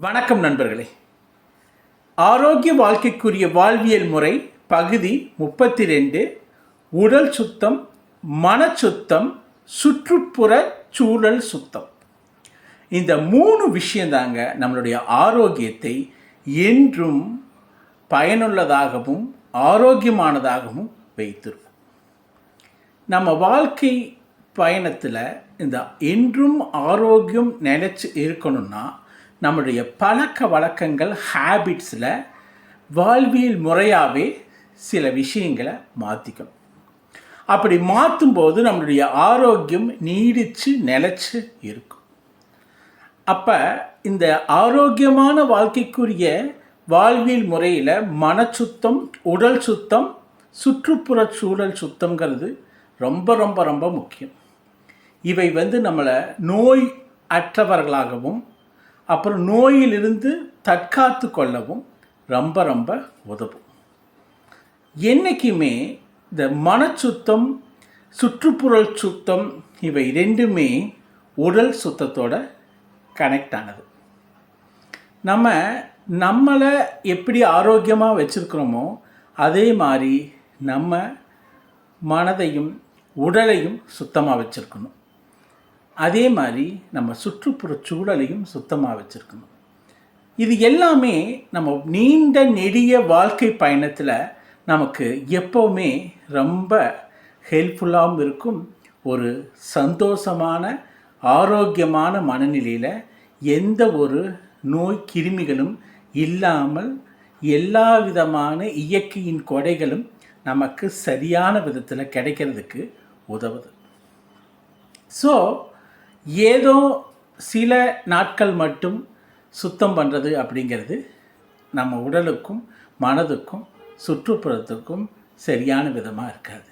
வணக்கம் நண்பர்களே. ஆரோக்கிய வாழ்க்கைக்குரிய வாழ்வியல் முறை பகுதி முப்பத்தி ரெண்டு உடல் சுத்தம் மன சுத்தம் சுற்றுப்புற சூழல் சுத்தம். இந்த மூணு விஷயந்தாங்க நம்மளுடைய ஆரோக்கியத்தை என்றும் பயனுள்ளதாகவும் ஆரோக்கியமானதாகவும் வைத்திருக்கும். நம்ம வாழ்க்கை பயணத்தில் இந்த என்றும் ஆரோக்கியம் நினச்சி இருக்கணும்னா நம்மளுடைய பழக்க வழக்கங்கள் ஹேபிட்ஸில் வாழ்வியல் முறையாகவே சில விஷயங்களை மாற்றிக்கணும் அப்படி மாற்றும்போது நம்மளுடைய ஆரோக்கியம் நீடித்து நிலச்சி இருக்கும். அப்போ இந்த ஆரோக்கியமான வாழ்க்கைக்குரிய வாழ்வியல் முறையில் மனச்சுத்தம் உடல் சுத்தம் சுற்றுப்புற சூழல் சுத்தங்கிறது ரொம்ப ரொம்ப ரொம்ப முக்கியம். இவை வந்து நம்மளை நோய் அற்றவர்களாகவும் அப்புறம் நோயிலிருந்து தற்காத்து கொள்ளவும் ரொம்ப ரொம்ப உதவும். என்றைக்குமே இந்த மனச்சுத்தம் சுற்றுப்புறல் சுத்தம் இவை ரெண்டுமே உடல் சுத்தத்தோட கனெக்ட் ஆனது. நம்ம நம்மளை எப்படி ஆரோக்கியமாக வச்சுருக்கிறோமோ அதே மாதிரி நம்ம மனதையும் உடலையும் சுத்தமாக வச்சுருக்கணும். அதே மாதிரி நம்ம சுற்றுப்புற சூழலையும் சுத்தமாக வச்சுருக்கணும். இது எல்லாமே நம்ம நீண்ட நெடிய வாழ்க்கை பயணத்தில் நமக்கு எப்போவுமே ரொம்ப ஹெல்ப்ஃபுல்லாகவும் இருக்கும். ஒரு சந்தோஷமான ஆரோக்கியமான மனநிலையில் எந்த ஒரு நோய் கிருமிகளும் இல்லாமல் எல்லா விதமான இயற்கையின் கொடைகளும் நமக்கு சரியான விதத்தில் கிடைக்கிறதுக்கு உதவுது. ஸோ ஏதோ சில நாட்கள் மட்டும் சுத்தம் பண்ணுறது அப்படிங்கிறது நம்ம உடலுக்கும் மனதுக்கும் சுற்றுப்புறத்துக்கும் சரியான விதமாக இருக்காது.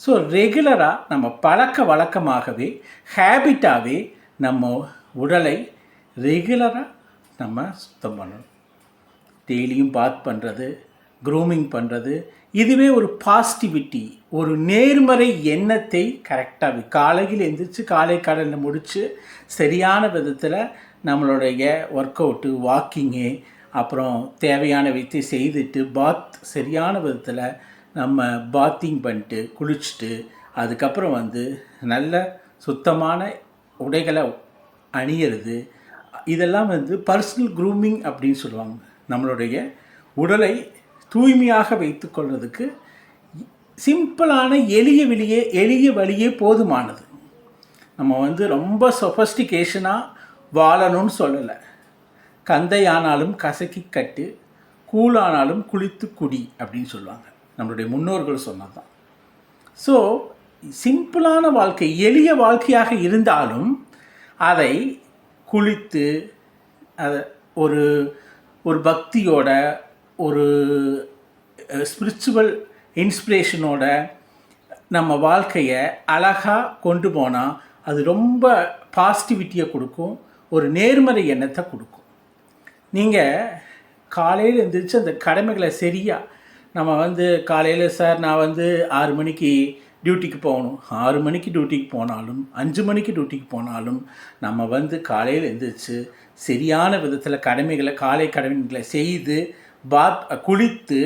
ஸோ ரெகுலராக நம்ம பழக்க வழக்கமாகவே ஹேபிட்டாகவே நம்ம உடலை ரெகுலராக நம்ம சுத்தம் பண்ணணும். டெய்லியும் பாத் பண்ணுறது க்ரூமிங் பண்ணுறது இதுவே ஒரு பாசிட்டிவிட்டி ஒரு நேர்மறை எண்ணத்தை கரெக்டாக காலையில் எழுந்திரிச்சு காலை கடலில் முடித்து சரியான விதத்தில் நம்மளுடைய ஒர்க் அவுட்டு வாக்கிங்கு அப்புறம் தேவையான வித்தை செய்துட்டு பாத் சரியான விதத்தில் நம்ம பாத்திங் பண்ணிட்டு குளிச்சுட்டு அதுக்கப்புறம் வந்து நல்ல சுத்தமான உடைகளை அணியிறது இதெல்லாம் வந்து பர்சனல் க்ரூமிங் அப்படின்னு சொல்லுவாங்க. நம்மளுடைய உடலை தூய்மையாக வைத்துக்கொள்வதற்கு சிம்பிளான எளிய வெளியே எளிய வழியே போதுமானது. நம்ம வந்து ரொம்ப சொஃபஸ்டிகேஷனாக வாழணும்னு சொல்லலை. கந்தையானாலும் கசக்கி கட்டு கூழானாலும் குளித்து குடி அப்படின்னு சொல்லுவாங்க. நம்மளுடைய முன்னோர்கள் சொன்னது தான் ஸோ சிம்பிளான வாழ்க்கை எளிய வாழ்க்கையாக இருந்தாலும் அதை குளித்து அதை ஒரு ஒரு பக்தியோட ஒரு ஸ்பிரிச்சுவல் இன்ஸ்பிரேஷனோட நம்ம வாழ்க்கையை அழகாக கொண்டு போனால் அது ரொம்ப பாசிட்டிவிட்டியை கொடுக்கும் ஒரு நேர்மறை எண்ணத்தை கொடுக்கும். நீங்கள் காலையில் எழுந்திரிச்சு அந்த கடமைகளை சரியாக நம்ம வந்து காலையில் சார் நான் வந்து ஆறு மணிக்கு டியூட்டிக்கு போகணும். ஆறு மணிக்கு டியூட்டிக்கு போனாலும் அஞ்சு மணிக்கு டியூட்டிக்கு போனாலும் நம்ம வந்து காலையில் எழுந்திரிச்சு சரியான விதத்தில் கடமைகளை காலை கடமைகளை செய்து பாத் குளித்து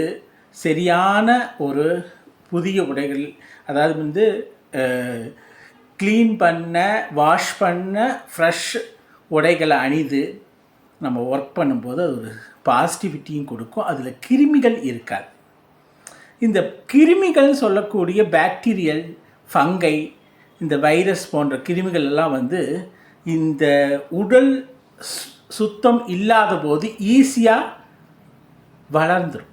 சரியான ஒரு புதிய உடைகள் அதாவது வந்து க்ளீன் பண்ண வாஷ் பண்ண ஃப்ரெஷ் உடைகளை அணிந்து நம்ம ஒர்க் பண்ணும்போது அது ஒரு பாசிட்டிவிட்டியும் கொடுக்கும். அதில் கிருமிகள் இருக்காது. இந்த கிருமிகள் சொல்லக்கூடிய பாக்டீரியல் ஃபங்கை இந்த வைரஸ் போன்ற கிருமிகள் எல்லாம் வந்து இந்த உடல் சுத்தம் இல்லாத போது ஈஸியாக வளர்ந்துடும்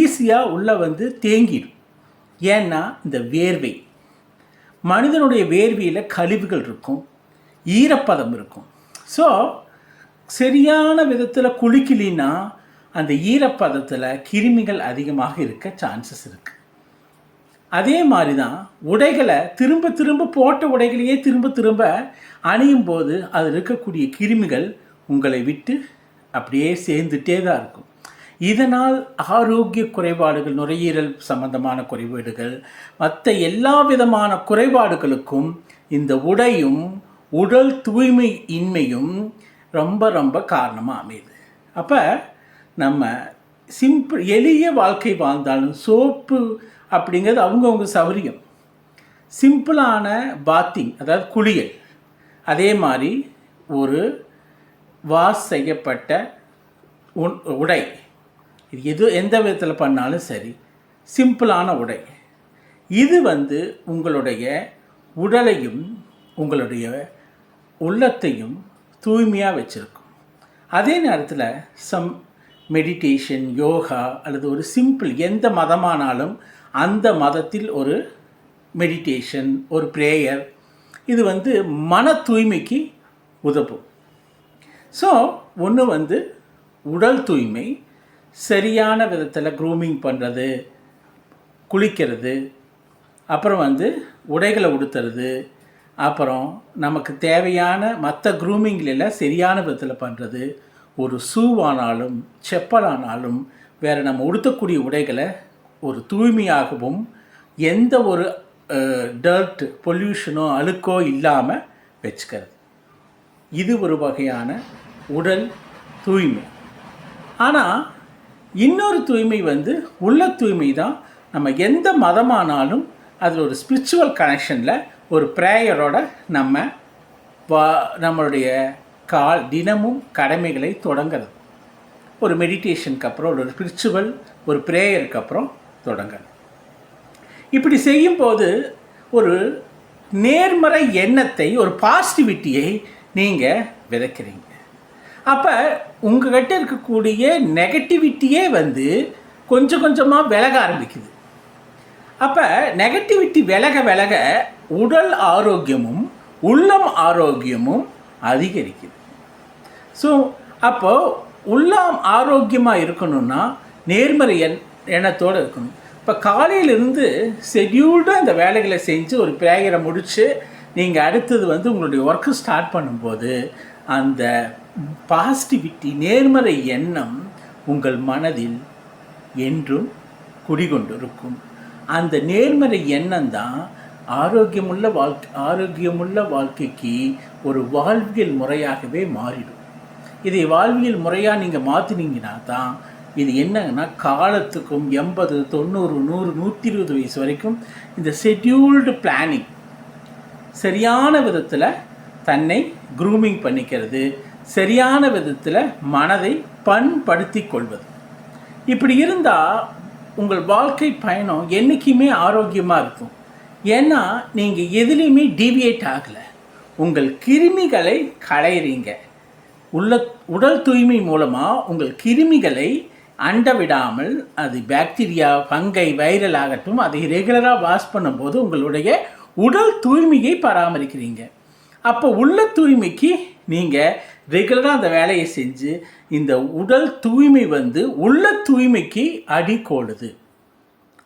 ஈஸியாக உள்ளே வந்து தேங்கிடும். ஏன்னா இந்த வேர்வை. மனிதனுடைய வேர்வையில் கழிவுகள் இருக்கும். ஈரப்பதம் இருக்கும். ஸோ சரியான விதத்தில் குளிக்கலினா அந்த ஈரப்பதத்தில் கிருமிகள் அதிகமாக இருக்க சான்சஸ் இருக்குது அதே மாதிரி தான் உடைகளை திரும்ப திரும்ப போட்ட உடைகளையே திரும்ப திரும்ப அணியும் போது அதில் இருக்கக்கூடிய கிருமிகள் உங்களை விட்டு அப்படியே சேர்ந்துட்டே தான் இருக்கும். இதனால் ஆரோக்கிய குறைபாடுகள் நுரையீரல் சம்பந்தமான குறைபாடுகள் மற்ற எல்லா விதமான குறைபாடுகளுக்கும் இந்த உடையும் உடல் தூய்மை இன்மையும் ரொம்ப ரொம்ப காரணமாக அமையுது. அப்போ நம்ம சிம்பிள் எளிய வாழ்க்கை வாழ்ந்தாலும் சோப்பு அப்படிங்கிறது அவங்கவுங்க சௌரியம் சிம்பிளான பாத்திங் அதாவது குளியல். அதே மாதிரி ஒரு வாஷ் செய்யப்பட்ட உடை. இது எது எந்த விதத்தில் பண்ணாலும் சரி சிம்பிளான உடை. இது வந்து உங்களுடைய உடலையும் உங்களுடைய உள்ளத்தையும் தூய்மையாக வச்சுருக்கும். அதே நேரத்தில் சம் மெடிடேஷன் யோகா அல்லது ஒரு சிம்பிள் எந்த மதமானாலும் அந்த மதத்தில் ஒரு மெடிடேஷன் ஒரு ப்ரேயர் இது வந்து மன தூய்மைக்கு உதவும். ஸோ ஒன்று வந்து உடல் தூய்மை சரியான விதத்தில் க்ரூமிங் பண்ணுறது குளிக்கிறது அப்புறம் வந்து உடைகளை உடுத்துறது அப்புறம் நமக்கு தேவையான மற்ற க்ரூமிங்லாம் சரியான விதத்தில் பண்ணுறது ஒரு ஷூவானாலும் செப்பலானாலும் வேறு நம்ம உடுத்தக்கூடிய உடைகளை ஒரு தூய்மையாகவும் எந்த ஒரு டர்ட் பொல்யூஷனோ அழுக்கோ இல்லாமல் வச்சுக்கிறது. இது ஒரு வகையான உடல் தூய்மை. ஆனால் இன்னொரு தூய்மை வந்து உள்ள தூய்மை தான். நம்ம எந்த மதமானாலும் அதில் ஒரு ஸ்பிரிச்சுவல் கனெக்ஷனில் ஒரு ப்ரேயரோட நம்ம வா நம்மளுடைய கால் தினமும் கடமைகளை தொடங்குறது ஒரு மெடிடேஷனுக்கு அப்புறம் ஒரு ஸ்பிரிச்சுவல் ஒரு ப்ரேயருக்கு அப்புறம் தொடங்கிறது இப்படி செய்யும்போது ஒரு நேர்மறை எண்ணத்தை ஒரு பாசிட்டிவிட்டியை நீங்கள் விதைக்கிறீங்க. அப்போ உங்ககிட்ட இருக்கக்கூடிய நெகட்டிவிட்டியே வந்து கொஞ்சம் கொஞ்சமாக விலக ஆரம்பிக்குது. அப்போ நெகட்டிவிட்டி விலக விலக உடல் ஆரோக்கியமும் உள்ளம் ஆரோக்கியமும் அதிகரிக்குது. ஸோ அப்போது உள்ளம் ஆரோக்கியமாக இருக்கணும்னா நேர்மறை எண் எண்ணத்தோடு இருக்கணும். இப்போ காலையிலிருந்து ஷெட்யூல்டாக அந்த வேலைகளை செஞ்சு ஒரு ப்ரேயரை முடித்து நீங்கள் அடுத்தது வந்து உங்களுடைய ஒர்க்கு ஸ்டார்ட் பண்ணும்போது அந்த பாசிட்டிவிட்டி நேர்மறை எண்ணம் உங்கள் மனதில் என்றும் குடிகொண்டிருக்கும். அந்த நேர்மறை எண்ணம் தான் ஆரோக்கியமுள்ள வாழ்க்கை ஆரோக்கியமுள்ள வாழ்க்கைக்கு ஒரு வாழ்வியல் முறையாகவே மாறிடும். இதை வாழ்வியல் முறையாக நீங்கள் மாற்றினீங்கன்னா தான் இது என்னங்கன்னா காலத்துக்கும் எண்பது தொண்ணூறு நூறு நூற்றி இருபது வயசு வரைக்கும் இந்த ஷெட்யூல்டு பிளானிங் சரியான விதத்தில் தன்னை க்ரூமிங் பண்ணிக்கிறது சரியான விதத்தில் மனதை பண்படுத்தி கொள்வது. இப்படி இருந்தால் உங்கள் வாழ்க்கை பயணம் என்றைக்குமே ஆரோக்கியமாக இருக்கும். ஏன்னா நீங்கள் எதுலேயுமே டீவியேட் ஆகலை. உங்கள் கிருமிகளை களையிறீங்க. உள்ள உடல் தூய்மை மூலமாக உங்கள் கிருமிகளை அண்ட விடாமல் அது பாக்டீரியா பங்கை வைரல் ஆகட்டும் அதை ரெகுலராக வாஷ் பண்ணும்போது உங்களுடைய உடல் தூய்மையை பராமரிக்கிறீங்க. அப்போ உள்ள தூய்மைக்கு நீங்கள் ரெகுலராக அந்த வேலையை செஞ்சு இந்த உடல் தூய்மை வந்து உள்ள தூய்மைக்கு அடிக்கோடுது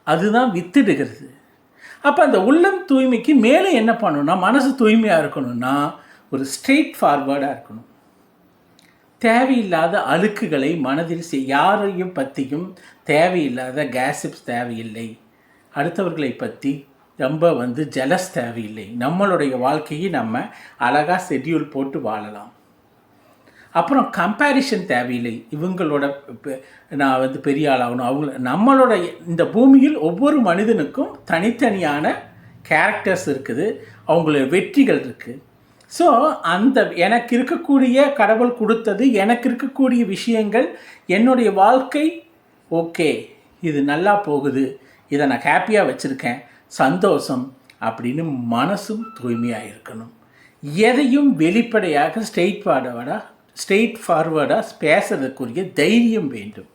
அதுதான் வித்துடுகிறது. அப்போ அந்த உள்ளம் தூய்மைக்கு மேலே என்ன பண்ணணும்னா மனசு தூய்மையாக இருக்கணும்னா ஒரு ஸ்ட்ரெயிட் ஃபார்வேர்டாக இருக்கணும். தேவையில்லாத அழுக்குகளை மனதில் செய் யாரையும் பற்றியும் தேவையில்லாத கேசிப்ஸ் தேவையில்லை. அடுத்தவர்களை பற்றி ரொம்ப வந்து ஜெலஸ் தேவையில்லை. நம்மளுடைய வாழ்க்கையை நம்ம அழகாக ஷெட்யூல் போட்டு வாழலாம். அப்புறம் கம்பேரிஷன் தேவையில்லை. இவங்களோட பெ- நான் வந்து பெரிய ஆளாகணும். அவங்கள நம்மளோட இந்த பூமியில் ஒவ்வொரு மனிதனுக்கும் தனித்தனியான கேரக்டர்ஸ் இருக்குது. அவங்களோட வெற்றிகள் இருக்குது ஸோ அந்த எனக்கு இருக்கக்கூடிய கடவுள் கொடுத்தது எனக்கு இருக்கக்கூடிய விஷயங்கள் என்னுடைய வாழ்க்கை ஓகே இது நல்லா போகுது. இதை நான் ஹாப்பியாக வச்சுருக்கேன். சந்தோஷம் அப்படின்னு மனசும் தூய்மையாக இருக்கணும். எதையும் வெளிப்படையாக ஸ்டெயிட் ஃபார்வர்டாக ஸ்ட்ரெயிட் ஃபார்வர்டாக பேசுறதுக்குரிய தைரியம் வேண்டும்.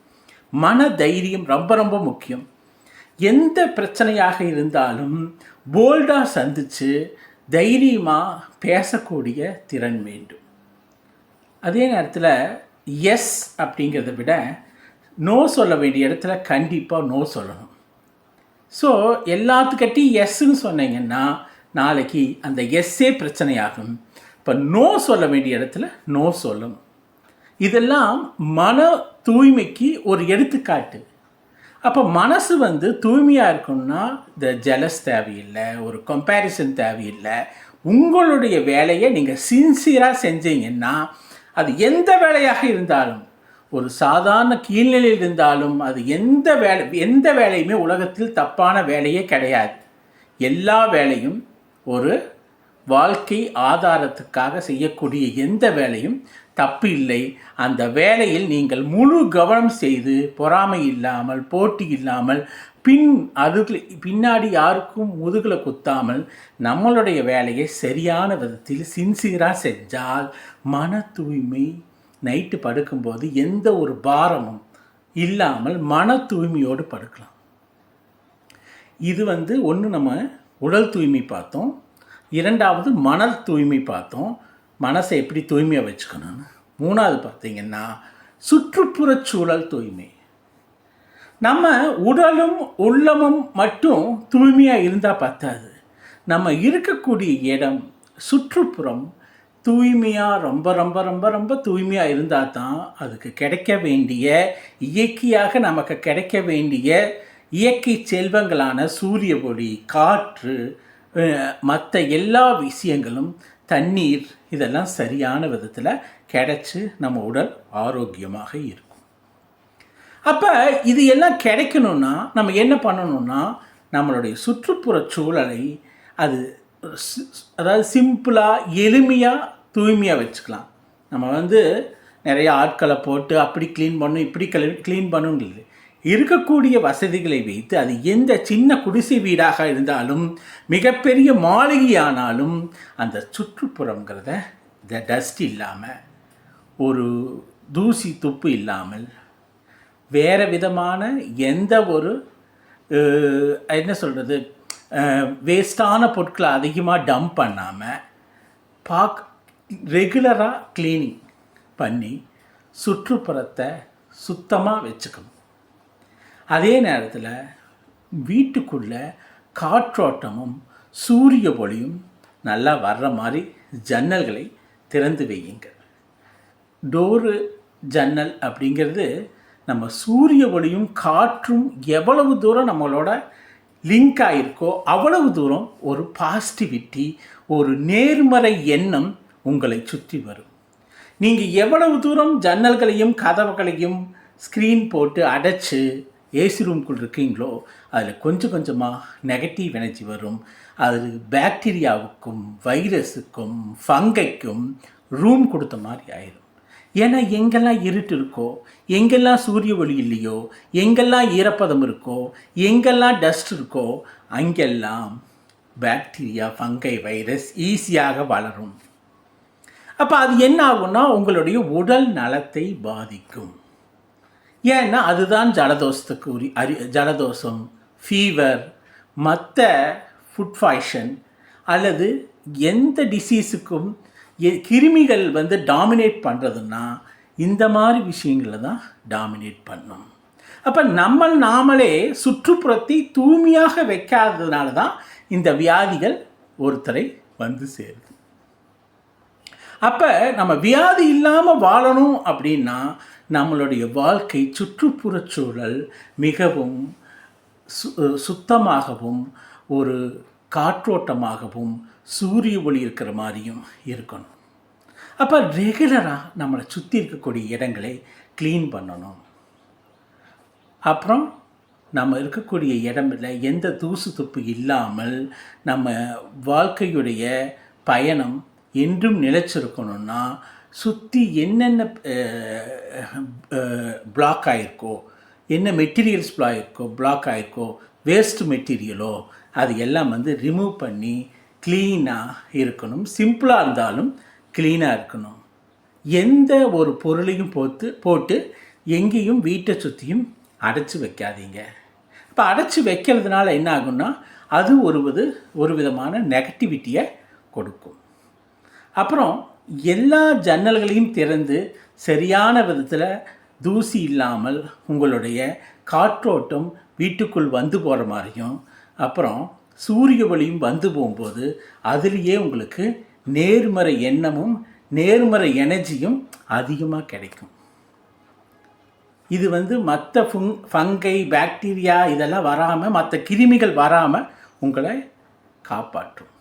மன தைரியம் ரொம்ப ரொம்ப முக்கியம். எந்த பிரச்சனையாக இருந்தாலும் போல்டாக சந்தித்து தைரியமாக பேசக்கூடிய திறன் வேண்டும். அதே நேரத்தில் எஸ் அப்படிங்கிறத விட நோ சொல்ல வேண்டிய இடத்துல கண்டிப்பாக நோ சொல்லணும். ஸோ எல்லாத்துக்கிட்டையும் எஸ்ன்னு சொன்னீங்கன்னா நாளைக்கு அந்த எஸ்ஸே பிரச்சனையாகும். இப்போ நோ சொல்ல வேண்டிய இடத்துல நோ சொல்லணும். இதெல்லாம் மன தூய்மைக்கு ஒரு எடுத்துக்காட்டு. அப்போ மனசு வந்து தூய்மையாக இருக்கணும்னா இந்த ஜெலஸ் தேவையில்லை ஒரு கம்பேரிசன் தேவையில்லை உங்களுடைய வேலையை நீங்கள் சின்சியராக செஞ்சீங்கன்னா அது எந்த வேலையாக இருந்தாலும் ஒரு சாதாரண கீழ்நிலையில் இருந்தாலும் அது எந்த வேலை எந்த வேலையுமே உலகத்தில் தப்பான வேலையே கிடையாது. எல்லா வேலையும் ஒரு வாழ்க்கை ஆதாரத்துக்காக செய்யக்கூடிய எந்த வேலையும் தப்பு இல்லை. அந்த வேலையில் நீங்கள் முழு கவனம் செய்து பொறாமை இல்லாமல் போட்டி இல்லாமல் பின் அது பின்னாடி யாருக்கும் முதுகில் குத்தாமல் நம்மளுடைய வேலையை சரியான விதத்தில் சின்சியராக செஞ்சால் மன தூய்மை நைட்டு படுக்கும்போது எந்த ஒரு பாரமும் இல்லாமல் மன தூய்மையோடு படுக்கலாம். இது வந்து ஒன்று நம்ம உடல் தூய்மை பார்த்தோம். இரண்டாவது மணல் தூய்மை பார்த்தோம். மனசை எப்படி தூய்மையாக வச்சுக்கணும்னு மூணாவது பார்த்தீங்கன்னா சுற்றுப்புறச் சூழல் தூய்மை. நம்ம உடலும் உள்ளமும் மட்டும் தூய்மையாக இருந்தால் பத்தாது. நம்ம இருக்கக்கூடிய இடம் சுற்றுப்புறம் தூய்மையாக ரொம்ப ரொம்ப ரொம்ப ரொம்ப தூய்மையாக இருந்தால் தான் அதுக்கு கிடைக்க வேண்டிய இயற்கையாக நமக்கு கிடைக்க வேண்டிய இயற்கை செல்வங்களான சூரிய ஒளி காற்று மற்ற எல்லா விஷயங்களும் தண்ணீர் இதெல்லாம் சரியான விதத்தில் கிடைச்சி நம்ம உடல் ஆரோக்கியமாக இருக்கும். அப்போ இது எல்லாம் கிடைக்கணும்னா நம்ம என்ன பண்ணணும்னா நம்மளுடைய சுற்றுப்புற சூழலை அது அதாவது சிம்பிளாக எளிமையாக தூய்மையாக வச்சுக்கலாம். நம்ம வந்து நிறைய ஆட்களை போட்டு அப்படி க்ளீன் பண்ணும் இப்படி க்ளீன் பண்ணும் இருக்கக்கூடிய வசதிகளை வைத்து அது எந்த சின்ன குடிசை வீடாக இருந்தாலும் மிகப்பெரிய மாளிகையானாலும் அந்த சுற்றுப்புறங்கிறத இந்த டஸ்ட் இல்லாமல் ஒரு தூசி துப்பு இல்லாமல் வேறு விதமான எந்த ஒரு என்ன சொல்கிறது வேஸ்டான பொருட்களை அதிகமாக டம்ப் பண்ணாமல் பாக் ரெகுலராக க்ளீனிங் பண்ணி சுற்றுப்புறத்தை சுத்தமாக வச்சுக்கணும். அதே நேரத்தில் வீட்டுக்குள்ள காற்றோட்டமும் சூரிய ஒளியும் நல்லா வர்ற மாதிரி ஜன்னல்களை திறந்து வையுங்கள். டோரு ஜன்னல் அப்படிங்கிறது நம்ம சூரிய ஒளியும் காற்றும் எவ்வளவு தூரம் நம்மளோட லிங்க் ஆகிருக்கோ அவ்வளவு தூரம் ஒரு பாசிட்டிவிட்டி ஒரு நேர்மறை எண்ணம் உங்களை சுற்றி வரும். நீங்கள் எவ்வளவு தூரம் ஜன்னல்களையும் கதவுகளையும் ஸ்க்ரீன் போட்டு அடைச்சு ஏசி ரூம்குள் இருக்கீங்களோ அதில் கொஞ்சம் கொஞ்சமாக நெகட்டிவ் எனர்ஜி வரும். அது பாக்டீரியாவுக்கும் வைரஸுக்கும் ஃபங்கைக்கும் ரூம் கொடுத்த மாதிரி ஆயிடும் ஏன்னா எங்கெல்லாம் இருட்டு இருக்கோ எங்கெல்லாம் சூரிய ஒளி இல்லையோ எங்கெல்லாம் ஈரப்பதம் இருக்கோ எங்கெல்லாம் டஸ்ட் இருக்கோ அங்கெல்லாம் பாக்டீரியா ஃபங்கை வைரஸ் ஈஸியாக வளரும். அப்போ அது என்ன ஆகும்னா உங்களுடைய உடல் நலத்தை பாதிக்கும். ஏன்னா அதுதான் ஜலதோஷத்துக்கு உரி அரி ஜலதோஷம் ஃபீவர் மற்ற ஃபுட் பாய்ஷன் அல்லது எந்த டிசீஸுக்கும் எ- கிருமிகள் வந்து டாமினேட் பண்ணுறதுன்னா இந்த மாதிரி விஷயங்களை தான் டாமினேட் பண்ணும். அப்போ நம்ம நாமளே சுற்றுப்புறத்தை தூய்மையாக வைக்காததுனால தான் இந்த வியாதிகள் ஒருத்தரை வந்து சேருது. அப்போ நம்ம வியாதி இல்லாமல் வாழணும் அப்படின்னா நம்மளுடைய வாழ்க்கை சுற்றுப்புறச் சூழல் மிகவும் சு சுத்தமாகவும் ஒரு காற்றோட்டமாகவும் சூரிய ஒளி இருக்கிற மாதிரியும் இருக்கணும். அப்போ ரெகுலராக நம்மளை சுற்றி இருக்கக்கூடிய இடங்களை க்ளீன் பண்ணணும். அப்புறம் நம்ம இருக்கக்கூடிய இடமில் எந்த தூசு துப்பு இல்லாமல் நம்ம வாழ்க்கையுடைய பயணம் என்றும் நிலைச்சிருக்கணும்னா சுற்றி என்னென்ன பிளாக் ஆகிருக்கோ என்ன மெட்டீரியல்ஸ் ஆகிருக்கோ பிளாக் ஆகிருக்கோ வேஸ்ட் மெட்டீரியலோ அது எல்லாம் வந்து ரிமூவ் பண்ணி க்ளீனாக இருக்கணும். சிம்பிளாக இருந்தாலும் க்ளீனாக இருக்கணும். எந்த ஒரு பொருளையும் போட்டு போட்டு எங்கேயும் வீட்டை சுற்றியும் அடைச்சி வைக்காதீங்க. இப்போ அடைச்சி வைக்கிறதுனால என்ன ஆகும்னா அது ஒரு வித ஒரு விதமான நெகட்டிவிட்டியை கொடுக்கும். அப்புறம் எல்லா ஜன்னல்களையும் திறந்து சரியான விதத்தில் தூசி இல்லாமல் உங்களுடைய காற்றோட்டம் வீட்டுக்குள் வந்து போகிற மாதிரியும் அப்புறம் சூரிய ஒளியும் வந்து போகும்போது அதுலேயே உங்களுக்கு நேர்மறை எண்ணமும் நேர்மறை எனர்ஜியும் அதிகமாக கிடைக்கும். இது வந்து மற்ற ஃபுங் ஃபங்கை பாக்டீரியா இதெல்லாம் வராமல் மற்ற கிருமிகள் வராமல் உங்களை காப்பாற்றும்.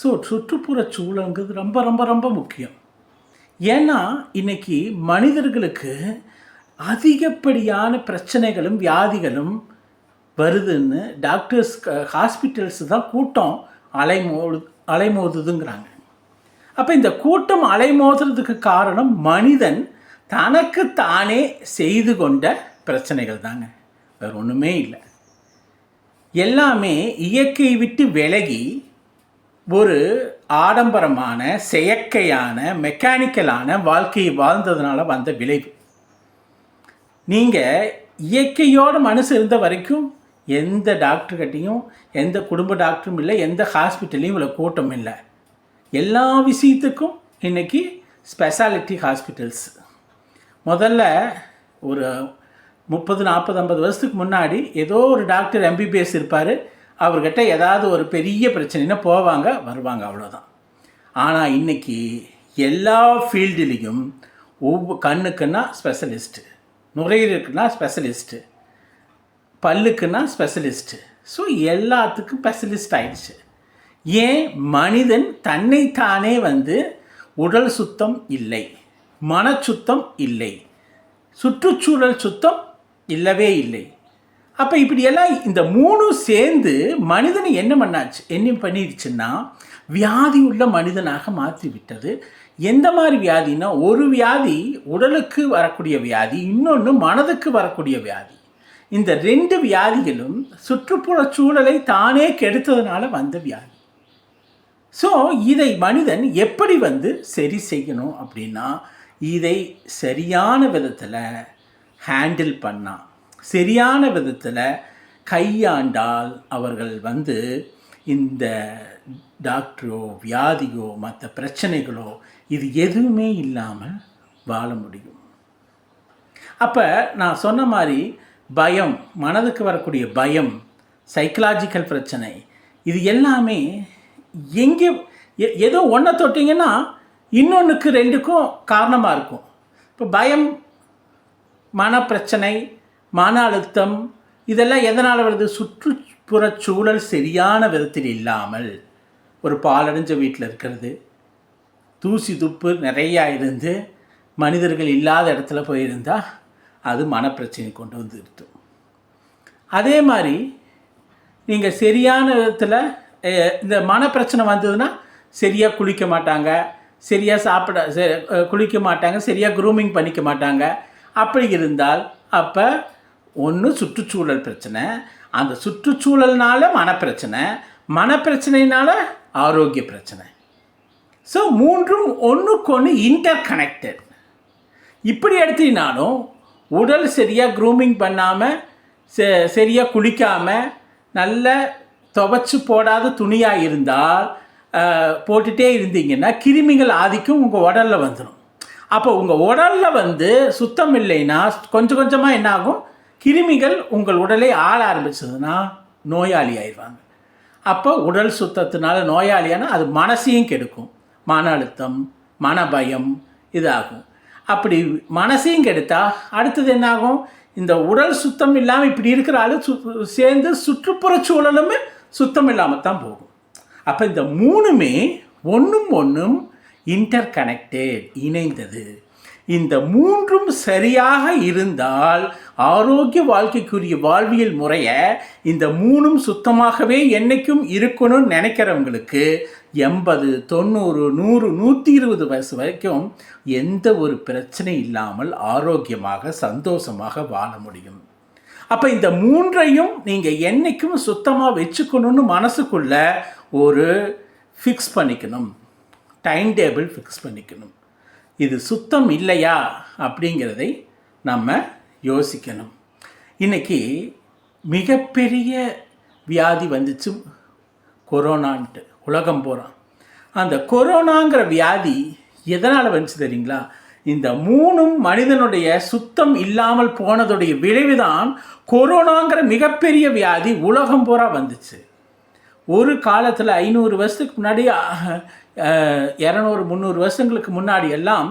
ஸோ சுற்றுப்புற சூழலுங்கிறது ரொம்ப ரொம்ப ரொம்ப முக்கியம். ஏன்னா இன்னைக்கு மனிதர்களுக்கு அதிகப்படியான பிரச்சனைகளும் வியாதிகளும் வருதுன்னு டாக்டர்ஸ் ஹாஸ்பிட்டல்ஸ் தான் கூட்டம் அலைமோது அலைமோதுதுங்கிறாங்க. அப்போ இந்த கூட்டம் அலைமோதுறதுக்கு காரணம் மனிதன் தனக்கு தானே செய்து கொண்ட பிரச்சனைகள் தாங்க. வேறு ஒன்றுமே இல்லை. எல்லாமே இயற்கை விட்டு விலகி ஒரு ஆடம்பரமான செயற்கையான மெக்கானிக்கலான வாழ்க்கையை வாழ்ந்ததுனால வந்த விளைவு. நீங்கள் இயற்கையோட மனசு இருந்த வரைக்கும் எந்த டாக்டர்கிட்டையும் எந்த குடும்ப டாக்டரும் இல்லை எந்த ஹாஸ்பிட்டல்லையும் இவ்வளோ கூட்டம் இல்லை. எல்லா விஷயத்துக்கும் இன்றைக்கி ஸ்பெஷாலிட்டி ஹாஸ்பிட்டல்ஸ் முதல்ல ஒரு முப்பது நாற்பது ஐம்பது வருஷத்துக்கு முன்னாடி ஏதோ ஒரு டாக்டர் எம்பிபிஎஸ் இருப்பார். அவர்கிட்ட ஏதாவது ஒரு பெரிய பிரச்சனைனா போவாங்க வருவாங்க அவ்வளோதான் ஆனால் இன்றைக்கி எல்லா ஃபீல்டுலேயும் ஒவ்வொரு கண்ணுக்குன்னா ஸ்பெஷலிஸ்ட்டு நுரையீரலுக்குன்னா ஸ்பெஷலிஸ்ட்டு பல்லுக்குன்னா ஸ்பெஷலிஸ்ட்டு. ஸோ எல்லாத்துக்கும் ஸ்பெஷலிஸ்ட் ஆயிடுச்சு. ஏன்? மனிதன் தன்னைத்தானே வந்து உடல் சுத்தம் இல்லை மனச்சுத்தம் இல்லை சுற்றுச்சூழல் சுத்தம் இல்லவே இல்லை. அப்போ இப்படியெல்லாம் இந்த மூணும் சேர்ந்து மனிதனை என்ன பண்ணாச்சு? என்ன பண்ணிடுச்சுன்னா வியாதி உள்ள மனிதனாக மாற்றி விட்டது எந்த மாதிரி வியாதினா ஒரு வியாதி உடலுக்கு வரக்கூடிய வியாதி இன்னொன்று மனதுக்கு வரக்கூடிய வியாதி. இந்த ரெண்டு வியாதிகளும் சுற்றுப்புற சூழலை தானே கெடுத்ததுனால வந்த வியாதி. ஸோ இதை மனிதன் எப்படி வந்து சரி செய்யணும் அப்படின்னா இதை சரியான விதத்தில் ஹேண்டில் பண்ணான். சரியான விதத்தில் கையாண்டால் அவர்கள் வந்து இந்த டாக்டரோ வியாதியோ மற்ற பிரச்சனைகளோ இது எதுவுமே இல்லாமல் வாழ முடியும். அப்போ நான் சொன்ன மாதிரி பயம் மனதுக்கு வரக்கூடிய பயம் சைக்கலாஜிக்கல் பிரச்சனை இது எல்லாமே எங்கே எ- ஏதோ ஒன்றை தொட்டிங்கன்னா இன்னொன்றுக்கு ரெண்டுக்கும் காரணமாக இருக்கும். இப்போ பயம் மனப்பிரச்சனை மன அழுத்தம் இதெல்லாம் எதனால் வருது? சுற்றுப்புறச் சூழல் சரியான விதத்தில் இல்லாமல் ஒரு பாலடைஞ்ச வீட்டில் இருக்கிறது. தூசி துப்பு நிறையா இருந்து மனிதர்கள் இல்லாத இடத்துல போயிருந்தால் அது மனப்பிரச்சனை கொண்டு வந்து நிறுத்தும். அதே மாதிரி நீங்கள் சரியான விதத்தில் இந்த மனப்பிரச்சனை வந்ததுன்னா சரியாக குளிக்க மாட்டாங்க சரியாக சாப்பிட ச- குளிக்க மாட்டாங்க சரியாக க்ரூமிங் பண்ணிக்க மாட்டாங்க. அப்படி இருந்தால் அப்போ ஒன்று சுற்றுச்சூழல் பிரச்சனை அந்த சுற்றுச்சூழல்னால மனப்பிரச்சனை மனப்பிரச்சனைனால ஆரோக்கிய பிரச்சனை. ஸோ மூன்றும் ஒன்றுக்கு ஒன்று இன்டர் கனெக்டட் இப்படி எடுத்தினாலும் உடல் சரியாக க்ரூமிங் பண்ணாமல் செ சரியாக குளிக்காமல் நல்ல துவைச்சு போடாத துணியாக இருந்தால் போட்டுகிட்டே இருந்தீங்கன்னா கிருமிகள் ஆதிக்கும் உங்கள் உடலில் வந்துடும் அப்போ உங்கள் உடலில் வந்து சுத்தம் இல்லைன்னா கொஞ்சம் கொஞ்சமாக என்னாகும்? கிருமிகள் உங்கள் உடலை ஆள ஆரம்பிச்சதுன்னா நோயாளி ஆயிடுவாங்க. அப்போ உடல் சுத்தத்தினால நோயாளியானா அது மனசையும் கெடுக்கும். மன அழுத்தம் மனபயம் இதாகும். அப்படி மனசையும் கெடுத்தால் அடுத்தது என்னாகும்? இந்த உடல் சுத்தம் இல்லாமல் இப்படி இருக்கிற ஆளு சு சேர்ந்து சுற்றுப்புற சூழலுமே சுத்தம் இல்லாமல் தான் போகும். அப்போ இந்த மூணுமே ஒன்றும் ஒன்றும் இன்டர் கனெக்டட் இணைந்தது. இந்த மூன்றும் சரியாக இருந்தால் ஆரோக்கிய வாழ்க்கைக்குரிய வாழ்வியல் முறையை இந்த மூணும் சுத்தமாகவே என்னைக்கும் இருக்கணும்னு நினைக்கிறவங்களுக்கு எண்பது தொண்ணூறு நூறு நூற்றி இருபது வயசு வரைக்கும் எந்த ஒரு பிரச்சனை இல்லாமல் ஆரோக்கியமாக சந்தோஷமாக வாழ முடியும். அப்போ இந்த மூன்றையும் நீங்கள் என்றைக்கும் சுத்தமாக வச்சுக்கணும்னு மனசுக்குள்ள ஒரு ஃபிக்ஸ் பண்ணிக்கணும். டைம் டேபிள் ஃபிக்ஸ் பண்ணிக்கணும். இது சுத்தம் இல்லையா அப்படிங்கிறதை நம்ம யோசிக்கணும். இன்றைக்கி மிகப்பெரிய வியாதி வந்துச்சு. கொரோனான்ட்டு உலகம் பூரா அந்த கொரோனாங்கிற வியாதி எதனால் வந்துச்சு தெரியுங்களா? இந்த மூணும் மனிதனுடைய சுத்தம் இல்லாமல் போனதுடைய விளைவுதான் கொரோனாங்கிற மிகப்பெரிய வியாதி உலகம் பூரா வந்துச்சு. ஒரு காலத்தில் ஐநூறு வருஷத்துக்கு முன்னாடி இரநூறு முந்நூறு வருஷங்களுக்கு முன்னாடி எல்லாம்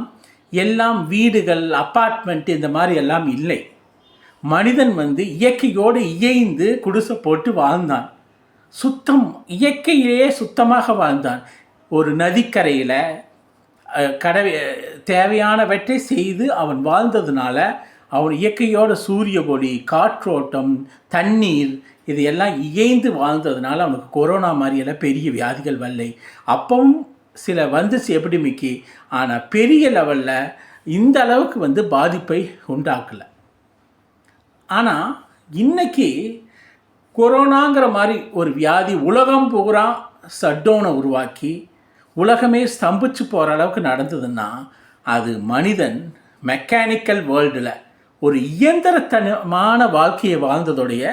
எல்லாம் வீடுகள் அப்பார்ட்மெண்ட் இந்த மாதிரி எல்லாம் இல்லை. மனிதன் வந்து இயற்கையோடு இயைந்து குடிசை போட்டு வாழ்ந்தான். சுத்தம் இயற்கையிலேயே சுத்தமாக வாழ்ந்தான். ஒரு நதிக்கரையில் கடவை தேவையானவற்றை செய்து அவன் வாழ்ந்ததுனால அவன் இயற்கையோட சூரிய ஒளி காற்றோட்டம் தண்ணீர் இது எல்லாம் இயைந்து வாழ்ந்ததுனால அவனுக்கு கொரோனா மாதிரியெல்லாம் பெரிய வியாதிகள் வரலை. அப்பவும் சில வந்துச்சு எபிடமிக்கு ஆனால் பெரிய லெவலில் இந்த அளவுக்கு வந்து பாதிப்பை உண்டாக்கலை. ஆனால் இன்னைக்கு கொரோனாங்கிற மாதிரி ஒரு வியாதி உலகம் பூரா சட்டோனை உருவாக்கி உலகமே ஸ்தம்பிச்சு போகிற அளவுக்கு நடந்ததுன்னா அது மனிதன் மெக்கானிக்கல் வேர்ல்டில் ஒரு இயந்திரத்தனமான வாழ்க்கையை வாழ்ந்ததுடைய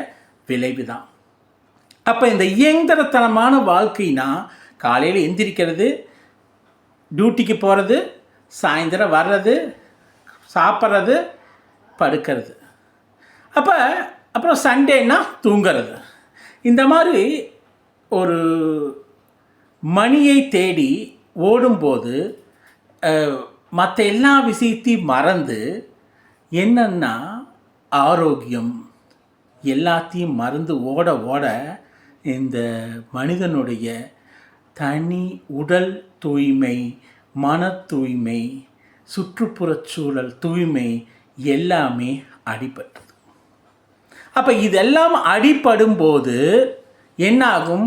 விளைவு தான் அப்போ இந்த இயந்திரத்தனமான வாழ்க்கைனா காலையில் எந்திரிக்கிறது டியூட்டிக்கு போகிறது சாயந்தரம் வர்றது சாப்பிட்றது படுக்கிறது. அப்போ அப்புறம் சண்டேனா தூங்கிறது. இந்த மாதிரி ஒரு மணியை தேடி ஓடும்போது மற்ற எல்லா விஷயத்தையும் மறந்து என்னன்னா ஆரோக்கியம். எல்லாத்தையும் மறந்து ஓட ஓட இந்த மனிதனுடைய தனி உடல் தூய்மை மன தூய்மை சுற்றுப்புறச் சூழல் தூய்மை எல்லாமே அடிபட்டது. அப்போ இதெல்லாம் அடிபடும் போது என்னாகும்?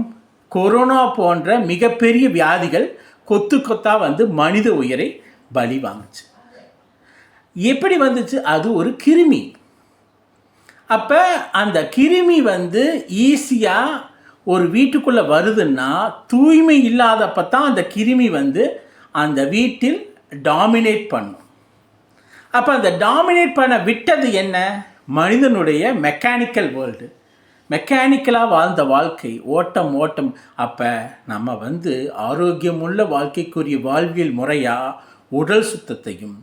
கொரோனா போன்ற மிகப்பெரிய வியாதிகள் கொத்து கொத்தாக வந்து மனித உயிரை பலி வாங்குச்சு. எப்படி வந்துச்சு? அது ஒரு கிருமி. அப்போ அந்த கிருமி வந்து ஈஸியாக ஒரு வீட்டுக்குள்ளே வருதுன்னா தூய்மை இல்லாதப்போ தான் அந்த கிருமி வந்து அந்த வீட்டில் டாமினேட் பண்ணும். அப்போ அந்த டாமினேட் பண்ண விட்டது என்ன? மனிதனுடைய மெக்கானிக்கல் வேர்ல்டு மெக்கானிக்கலாக வாழ்ந்த வாழ்க்கை ஓட்டம் ஓட்டம். அப்போ நம்ம வந்து ஆரோக்கியமுள்ள வாழ்க்கைக்குரிய வாழ்வியல் முறையாக உடல் சுத்தத்தையும்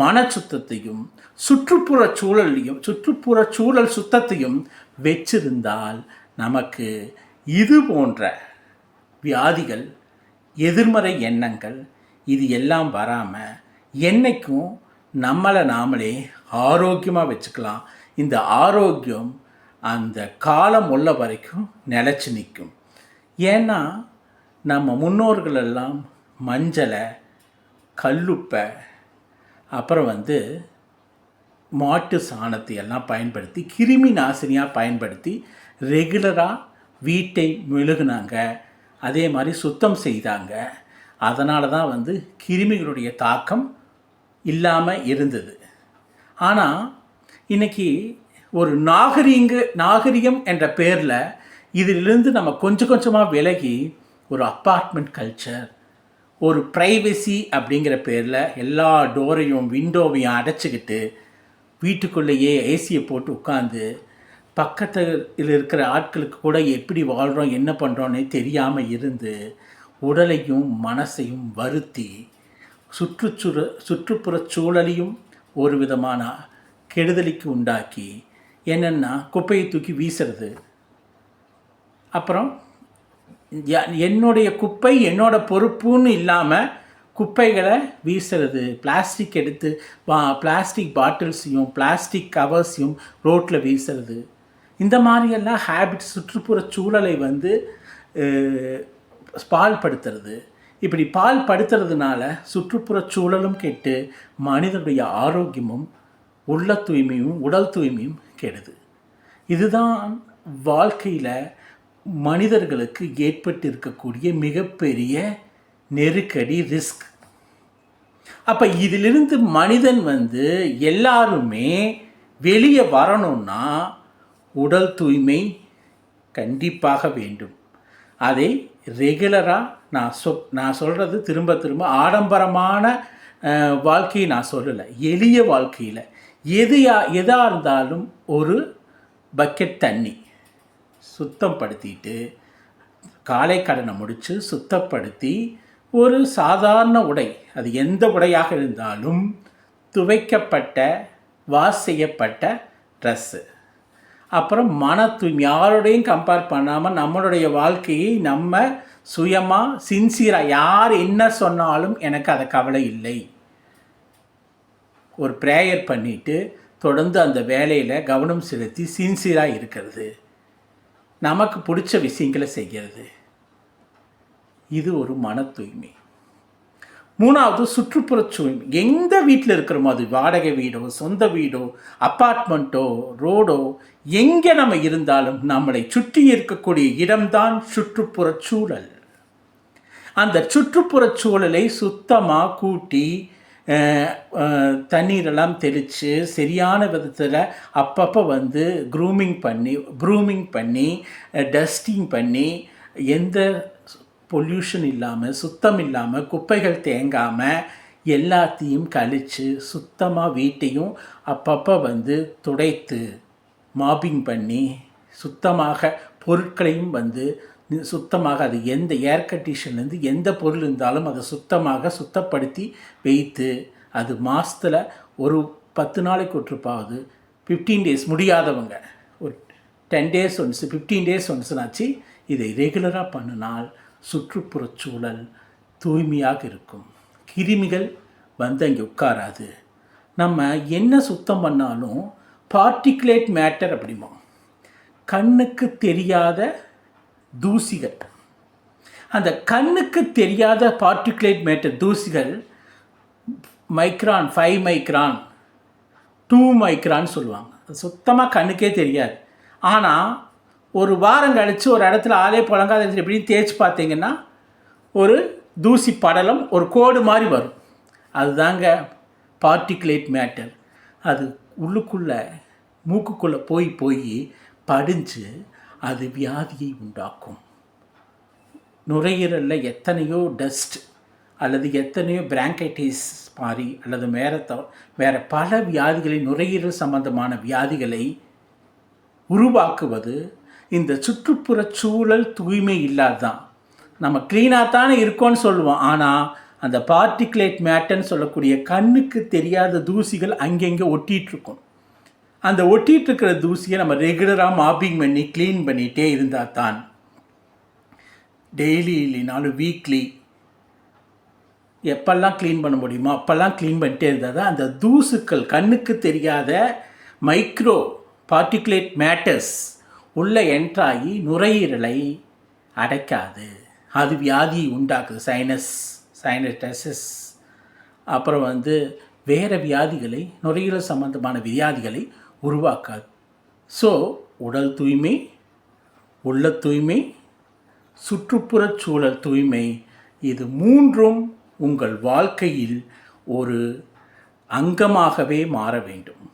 மன சுத்தத்தையும் சுற்றுப்புற சூழலையும் சுற்றுப்புற சூழல் சுத்தத்தையும் வச்சிருந்தால் நமக்கு இது போன்ற வியாதிகள் எதிர்மறை எண்ணங்கள் இது எல்லாம் வராமல் என்றைக்கும் நம்மளை நாமளே ஆரோக்கியமாக வச்சுக்கலாம். இந்த ஆரோக்கியம் அந்த காலம் உள்ள வரைக்கும் நிலச்சி நிற்கும். ஏன்னா நம்ம முன்னோர்களெல்லாம் மஞ்சளை கல்லுப்பை அப்புறம் வந்து மாட்டு சாணத்தை எல்லாம் பயன்படுத்தி கிருமி நாசினியாக பயன்படுத்தி ரெகுலராக வீட்டை மெழுகுனாங்க. அதே மாதிரி சுத்தம் செய்தாங்க. அதனால தான் வந்து கிருமிகளுடைய தாக்கம் இல்லாமல் இருந்தது. ஆனால் இன்னைக்கு ஒரு நாகரீங்க நாகரிகம் என்ற பேரில் இதிலிருந்து நம்ம கொஞ்சம் கொஞ்சமாக விலகி ஒரு அப்பார்ட்மெண்ட் கல்ச்சர் ஒரு ப்ரைவசி அப்படிங்கிற பேரில் எல்லா டோரையும் விண்டோவையும் அடைச்சிக்கிட்டு வீட்டுக்குள்ளேயே ஏசியை போட்டு உட்காந்து பக்கத்தில் இருக்கிற ஆட்களுக்கு கூட எப்படி வாழ்கிறோம் என்ன பண்ணுறோன்னே தெரியாமல் இருந்து உடலையும் மனசையும் வருத்தி சுற்றுச்சூழ சுற்றுப்புறச் சூழலையும் ஒரு விதமான கெடுதலுக்கு உண்டாக்கி என்னென்னா குப்பையை தூக்கி வீசுறது. அப்புறம் ய- என்னுடைய குப்பை என்னோட பொறுப்புன்னு இல்லாமல் குப்பைகளை வீசுறது. பிளாஸ்டிக் எடுத்து வா பிளாஸ்டிக் பாட்டில்ஸையும் பிளாஸ்டிக் கவர்ஸையும் ரோட்டில் வீசுறது. இந்த மாதிரியெல்லாம் ஹேபிட் சுற்றுப்புற சூழலை வந்து பால்படுத்துறது. இப்படி பால் படுத்துறதுனால சுற்றுப்புற சூழலும் கெட்டு மனிதனுடைய ஆரோக்கியமும் உள்ள தூய்மையும் உடல் தூய்மையும் கெடுது. இதுதான் வாழ்க்கையில் மனிதர்களுக்கு ஏற்பட்டு இருக்கக்கூடிய மிகப்பெரிய நெருக்கடி ரிஸ்க் அப்போ இதிலிருந்து மனிதன் வந்து எல்லாருமே வெளியே வரணும்னா உடல் தூய்மை கண்டிப்பாக வேண்டும். அதை ரெகுலராக நான் சொ நான் சொல்கிறது திரும்ப திரும்ப ஆடம்பரமான வாழ்க்கையை நான் சொல்லலை. எளிய வாழ்க்கையில். எதையா எதாக இருந்தாலும் ஒரு பக்கெட் தண்ணி சுத்தம் படுத்திட்டு காலை கடனை முடித்து சுத்தப்படுத்தி ஒரு சாதாரண உடை அது எந்த உடையாக இருந்தாலும் துவைக்கப்பட்ட வாஷ் செய்யப்பட்ட ட்ரெஸ்ஸு அப்புறம் மன தூய்மை யாரோடையும் கம்பேர் பண்ணாமல் நம்மளுடைய வாழ்க்கையை நம்ம சுயமாக சின்சியராக யார் என்ன சொன்னாலும் எனக்கு அதை கவலை இல்லை. ஒரு ப்ரேயர் பண்ணிட்டு தொடர்ந்து அந்த வேலையில் கவனம் செலுத்தி சின்சியராக இருக்கிறது. நமக்கு பிடிச்ச விஷயங்களை செய்கிறது. இது ஒரு மன தூய்மை மூணாவது சுற்றுப்புறச் சூழல் எந்த வீட்டில் இருக்கிறோமோ அது வாடகை வீடோ சொந்த வீடோ அப்பார்ட்மெண்ட்டோ ரோடோ எங்கே நம்ம இருந்தாலும் நம்மளை சுற்றி இருக்கக்கூடிய இடம்தான் சுற்றுப்புறச் சூழல். அந்த சுற்றுப்புறச் சூழலை சுத்தமாக கூட்டி தண்ணீரெல்லாம் தெளித்து சரியான விதத்தில் அப்பப்போ வந்து க்ரூமிங் பண்ணி ப்ரூமிங் பண்ணி டஸ்டிங் பண்ணி எந்த பொல்யூஷன் இல்லாமல் சுத்தம் இல்லாமல் குப்பைகள் தேங்காமல் எல்லாத்தையும் கழித்து சுத்தமாக வீட்டையும் அப்பப்போ வந்து துடைத்து மாப்பிங் பண்ணி சுத்தமாக பொருட்களையும் வந்து சுத்தமாக அது எந்த ஏர் கண்டிஷன்லேருந்து எந்த பொருள் இருந்தாலும் அதை சுத்தமாக சுத்தப்படுத்தி வைத்து அது மாதத்தில் ஒரு பத்து நாளைக்கு ஒற்றுப்பாவது ஃபிஃப்டீன் டேஸ் முடியாதவங்க. ஒரு ten days once fifteen days ஒன்ஸ்னாச்சு இதை ரெகுலராக பண்ணினால் சுற்றுப்புறச் சூழல் தூய்மையாக இருக்கும். கிருமிகள் வந்து அங்கே உட்காராது. நம்ம என்ன சுத்தம் பண்ணாலும் பார்ட்டிகுலேட் மேட்டர் அப்படிம்போம் கண்ணுக்கு தெரியாத தூசிகள். அந்த கண்ணுக்கு தெரியாத particulate matter தூசிகள் micron five micron two micron சொல்லுவாங்க. அது சுத்தமாக கண்ணுக்கே தெரியாது. ஆனால் ஒரு வாரம் கழித்து ஒரு இடத்துல ஆளே புழங்காத இடத்துல எப்படின்னு தேய்ச்சி பார்த்தீங்கன்னா ஒரு தூசி படலம் ஒரு கோடு மாதிரி வரும். அதுதாங்க பார்ட்டிகுலேட் மேட்டர் அது உள்ளுக்குள்ளே மூக்குக்குள்ளே போய் போய் படிஞ்சு அது வியாதியை உண்டாக்கும். நுரையீரலில் எத்தனையோ டஸ்ட் அல்லது எத்தனையோ பிராங்கைட்டிஸ் மாதிரி அல்லது வேற த வேறு பல வியாதிகளை நுரையீரல் சம்பந்தமான வியாதிகளை உருவாக்குவது இந்த சுற்றுப்புற சூழல் தூய்மை இல்லாதான் நம்ம க்ளீனாக தானே இருக்கோம்னு சொல்லுவோம். ஆனால் அந்த பார்ட்டிகுலேட் மேட்டர்ன்னு சொல்லக்கூடிய கண்ணுக்கு தெரியாத தூசிகள் அங்கங்கே ஒட்டிகிட்ருக்கும் அந்த ஒட்டிகிட்டு இருக்கிற தூசியை நம்ம ரெகுலராக மாப்பிங் பண்ணி க்ளீன் பண்ணிகிட்டே இருந்தால் தான் டெய்லி இல்லைனாலும் வீக்லி எப்பெல்லாம் க்ளீன் பண்ண முடியுமோ அப்போல்லாம் க்ளீன் பண்ணிட்டே இருந்தால் தான் அந்த தூசுக்கள் கண்ணுக்கு தெரியாத மைக்ரோ பார்ட்டிகுலேட் மேட்டர்ஸ் உள்ளே என்ட்ராகி நுரையீரலை அடைக்காது. அது வியாதியை உண்டாக்குது. சைனஸ் சைனடைசஸ் அப்புறம் வந்து வேறு வியாதிகளை நுரையீரல் சம்பந்தமான வியாதிகளை உருவாக்காது. ஸோ உடல் தூய்மை உள்ள தூய்மை சுற்றுப்புறச் சூழல் தூய்மை இது மூன்றும் உங்கள் வாழ்க்கையில் ஒரு அங்கமாகவே மாற வேண்டும்.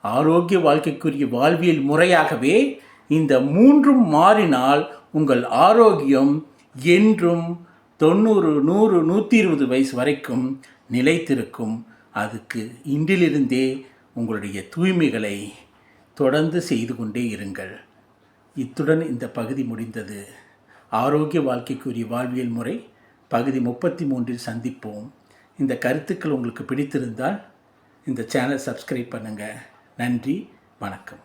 ஆரோக்கிய வாழ்க்கைக்குரிய வாழ்வியல் முறையாகவே இந்த மூன்றும் மாறினால் உங்கள் ஆரோக்கியம் என்றும் தொண்ணூறு நூறு நூற்றி இருபது வயசு வரைக்கும் நிலைத்திருக்கும். அதுக்கு இன்றிலிருந்தே உங்களுடைய தூய்மைகளை தொடர்ந்து செய்து கொண்டே இருங்கள். இத்துடன் இந்த பகுதி முடிந்தது. ஆரோக்கிய வாழ்க்கைக்குரிய வாழ்வியல் முறை பகுதி முப்பத்தி மூன்றில் சந்திப்போம். இந்த கருத்துக்கள் உங்களுக்கு பிடித்திருந்தால் இந்த சேனல் சப்ஸ்கிரைப் பண்ணுங்கள் நன்றி வணக்கம்.